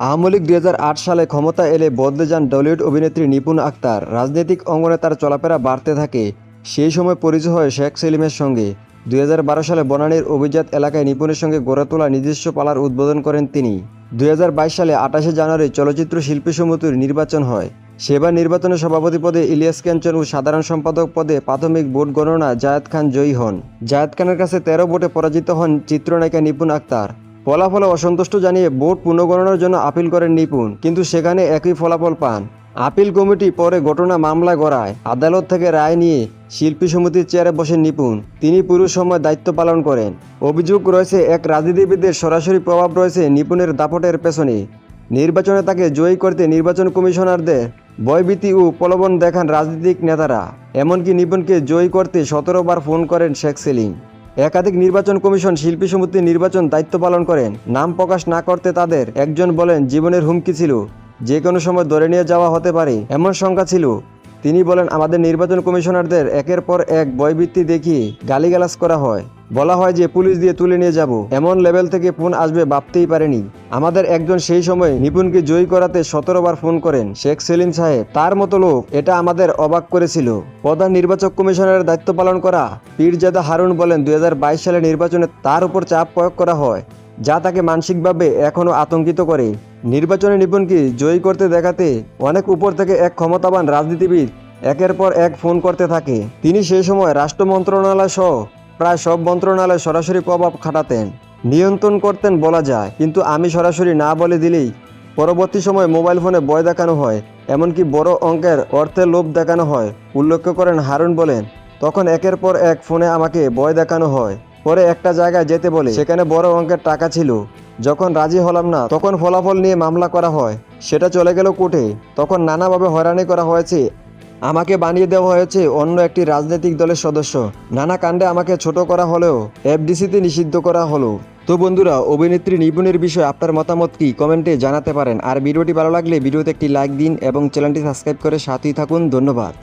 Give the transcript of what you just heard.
আওয়ামী লীগ সালে ক্ষমতা এলে বদলে যান টলিউড অভিনেত্রী নিপুণ আক্তার। রাজনৈতিক অঙ্গনে তার চলাফেরা বাড়তে থাকে। সেই সময় পরিচয় হয় শেখ সেলিমের সঙ্গে। দুই হাজার বারো সালে বনানীর অভিজাত এলাকায় নিপুণের সঙ্গে গড়ে তোলা নিজস্ব পালার উদ্বোধন করেন তিনি। দুই হাজার বাইশ সালে আঠাশে জানুয়ারি চলচ্চিত্র শিল্পী সমিতির নির্বাচন হয়। সেবার নির্বাচনে সভাপতি পদে ইলিয়াস কাঞ্চন ও সাধারণ সম্পাদক পদে প্রাথমিক ভোট গণনা জায়েদ খান জয়ী হন। জায়েদ খানের কাছে তেরো ভোটে পরাজিত হন চিত্রনায়িকা নিপুণ আক্তার। ফলাফলে অসন্তুষ্ট জানিয়ে ভোট পুনর্গণনার জন্য আপিল করেন নিপুণ, কিন্তু সেখানে একই ফলাফল পান। আপিল কমিটি পরে ঘটনা মামলা গড়ায়। আদালত থেকে রায় নিয়ে শিল্পী সমিতির চেয়ারে বসেন নিপুণ। তিনি পুরো সময় দায়িত্ব পালন করেন। অভিযোগ রয়েছে, এক রাজনীতিবিদের সরাসরি প্রভাব রয়েছে নিপুণের দাপটের পেছনে। নির্বাচনে তাকে জয়ী করতে নির্বাচন কমিশনারদের ভয়ভীতি ও প্রলোভন দেখান রাজনৈতিক নেতারা। এমনকি নিপুণকে জয়ী করতে সতেরো বার ফোন করেন শেখ সেলিম। একাধিক নির্বাচন কমিশন শিল্পী সমিতির নির্বাচন দায়িত্ব পালন করেন। নাম প্রকাশ না করতে তাদের একজন বলেন, জীবনের হুমকি ছিল। যে কোনো সময় ধরে নিয়ে যাওয়া হতে পারে। এমন সংখ্যা ছিল। তিনি বলেন, আমাদের নির্বাচন কমিশনারদের একের পর এক বয়ভিত্তি দেখিয়ে গালিগালাজ করা হয়। বলা হয় যে, পুলিশ দিয়ে তুলে নিয়ে যাব। এমন লেভেল থেকে ফোন আসবে ভাবতেই পারেনি। আমাদের একজন সেই সময় নিপুণকে জয়ী করাতে সতেরো বার ফোন করেন শেখ সেলিম সাহেব। তার মতো লোক এটা আমাদের অবাক করেছিল। প্রধান নির্বাচক কমিশনারের দায়িত্ব পালন করা পীরজাদা হারুন বলেন, দুই হাজার বাইশ সালে নির্বাচনে তার উপর চাপ প্রয়োগ করা হয়, যা তাকে মানসিকভাবে এখনও আতঙ্কিত করে। নির্বাচনে নিপুণকে জয়ী করতে দেখাতে অনেক উপর থেকে এক ক্ষমতাবান রাজনীতিবিদ একের পর এক ফোন করতে থাকে। তিনি সেই সময় রাষ্ট্র মন্ত্রণালয় সহ প্রায় সব মন্ত্রণালয় সরাসরি প্রভাব খাটাতেন। নিয়ন্ত্রণ করতেন বলা যায়, কিন্তু আমি সরাসরি না বলে দিলেই পরবর্তী সময় মোবাইল ফোনে ভয় দেখানো হয়, এমনকি বড় অঙ্কের অর্থের লোভ দেখানো হয়, উল্লেখ করেন হারুন বলেন। তখন একের পর এক ফোনে আমাকে ভয় দেখানো হয়। পরে একটা জায়গায় যেতে বলে। সেখানে বড় অঙ্কের টাকা ছিল। যখন রাজি হলাম না, তখন ফলাফল নিয়ে মামলা করা হয়। সেটা চলে গেল কোর্টে। তখন নানাভাবে হয়রানি করা হয়েছে। আমাকে বানিয়ে দেওয়া হয়েছে অন্য একটি রাজনৈতিক দলের সদস্য। নানা কাণ্ডে আমাকে ছোট করা হলেও এফডিসিতে নিষিদ্ধ করা হলো। তো বন্ধুরা, অভিনেত্রী নিপুণের বিষয়ে আপনার মতামত কি? কমেন্টে জানাতে পারেন। আর ভিডিওটি ভালো লাগলে ভিডিওতে একটি লাইক দিন এবং চ্যানেলটি সাবস্ক্রাইব করে সাথেই থাকুন। ধন্যবাদ।